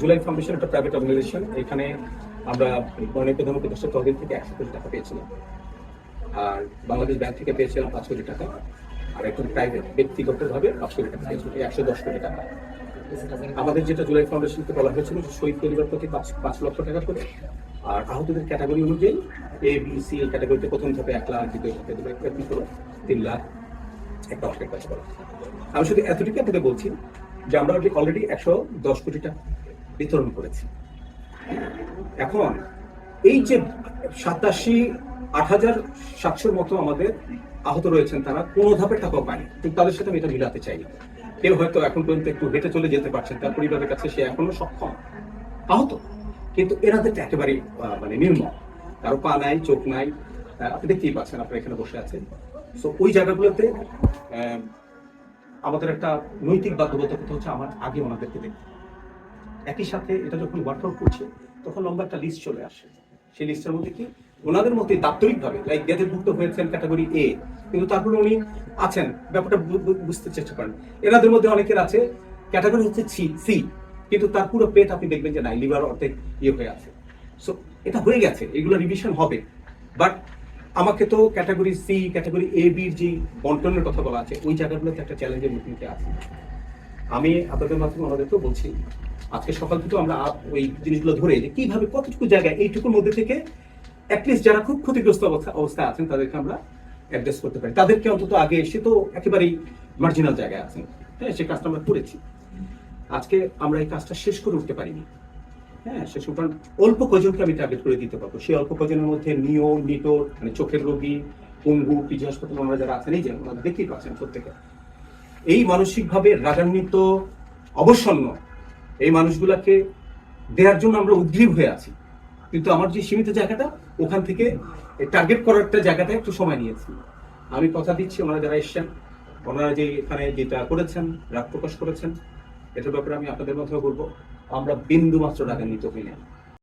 July foundation একটা private organisation এখানে আমরা মাননীয় প্রধানমন্ত্রী দশটা তহবিল থেকে একশো কোটি টাকা পেয়েছিলাম। আর বাংলাদেশ ব্যাংক থেকে পেয়েছিলাম পাঁচ কোটি টাকা। আর একজন প্রাইভেট ব্যক্তিগতভাবে পাঁচ কোটি টাকা পেয়েছিল একশো দশ কোটি টাকা। আমাদের যেটা জুলাই ফাউন্ডেশনকে বলা হয়েছিল শহীদ পরিবার প্রতি পাঁচ পাঁচ লক্ষ টাকা করে। আর আহতদের ক্যাটাগরি অনুযায়ী এ বি সি এই ক্যাটাগরিতে প্রথম ধাপে এক লাখ, দ্বিতীয় ধাপে দু লাখ তিন লাখ, একটা অস্কার কাজ করা। আমি শুধু এতটুকু আপনাদের বলছি যে আমরা অলরেডি একশো দশ কোটি টাকা বিতরণ করেছে। এখন এই যে সাতাশি, আট হাজার সাতশোর মতো আমাদের আহত রয়েছেন তারা, কোনো ধাপের টাকাও পায়নি। কিন্তু তাদের সাথে আমি এটা মিলাতে চাই। কেউ হয়তো এখন পর্যন্ত একটু হেঁটে চলে যেতে পারছেন, তার পরিবারের কাছে সে এখনও সক্ষম। আহত। কিন্তু এনাদেরটা একেবারেই মানে নির্মম। কারও পা নাই, চোখ নাই। আপনি দেখতেই পাচ্ছেন, আপনারা এখানে বসে আছেন। সো ওই জায়গাগুলোতে আমাদের একটা নৈতিক বাধ্যবাধকতা হচ্ছে আমার আগে ওনাদেরকে দেখতে। একই সাথে এটা যখন ওয়ার্কআউট করছে, তখন লম্বা একটা লিস্ট চলে আসে। সেই লিস্টের মধ্যে কি? ওনাদের মধ্যে দাপ্তরিকভাবে লাইক ভুক্ত হয়েছেন ক্যাটাগরি এ কিন্তু তারপরে উনি আছেন, ব্যাপারটা বুঝতে চেষ্টা করেন। এনাদের মধ্যে অনেকের আছে ক্যাটাগরি হচ্ছে সি সি কিন্তু তার পুরো পেট আপনি দেখবেন যে নাই লিভার অর্ধেক ইয়ে হয়ে আছে। সো এটা হয়ে গেছে, এগুলো রিভিশন হবে। বাট আমাকে তো ক্যাটাগরি সি ক্যাটাগরি এ বির যে বন্টনের কথা বলা আছে, ওই জায়গাগুলোতে একটা চ্যালেঞ্জের মুখোমুখি আছে। আমি আপনাদের মাধ্যমে আমাদেরকেও বলছি, আজকে সকাল থেকে আমরা ওই জিনিসগুলো ধরে যে কীভাবে কতটুকু জায়গায় এইটুকুর মধ্যে থেকে অ্যাটলিস্ট যারা খুব ক্ষতিগ্রস্ত অবস্থা অবস্থায় আছেন, তাদেরকে আমরা অ্যাড্রেস করতে পারি। তাদেরকে অন্তত আগে এসে তো একেবারেই মার্জিনাল জায়গায় আছেন। হ্যাঁ সে কাজটা আমরা করেছি। আজকে আমরা এই কাজটা শেষ করে উঠতে পারিনি। হ্যাঁ শেষ কারণ অল্প কজনকে আমি টার্গেট করে দিতে পারব। সেই অল্প কজনের মধ্যে নিও নিটো মানে চোখের রোগী, পঙ্গু, পিজি হাসপাতাল ওনারা যারা আছেন, এই যে ওনারা দেখতেই পাচ্ছেন প্রত্যেকে। এই মানসিকভাবে রাগান্বিত, অবসন্ন এই মানুষগুলাকে দেওয়ার জন্য আমরা উদ্গ্রীব হয়ে আছি। কিন্তু আমার যে সীমিত জায়গাটা, ওখান থেকে টার্গেট করার একটা জায়গাটা একটু সময় নিয়েছি। আমি কথা দিচ্ছি, ওনারা যারা এসছেন, ওনারা যে এখানে যেটা করেছেন, রাগ প্রকাশ করেছেন, এটার ব্যাপারে আমি আপনাদের মাধ্যমে বলব, আমরা বিন্দু মাত্র রাগান্বিত হই না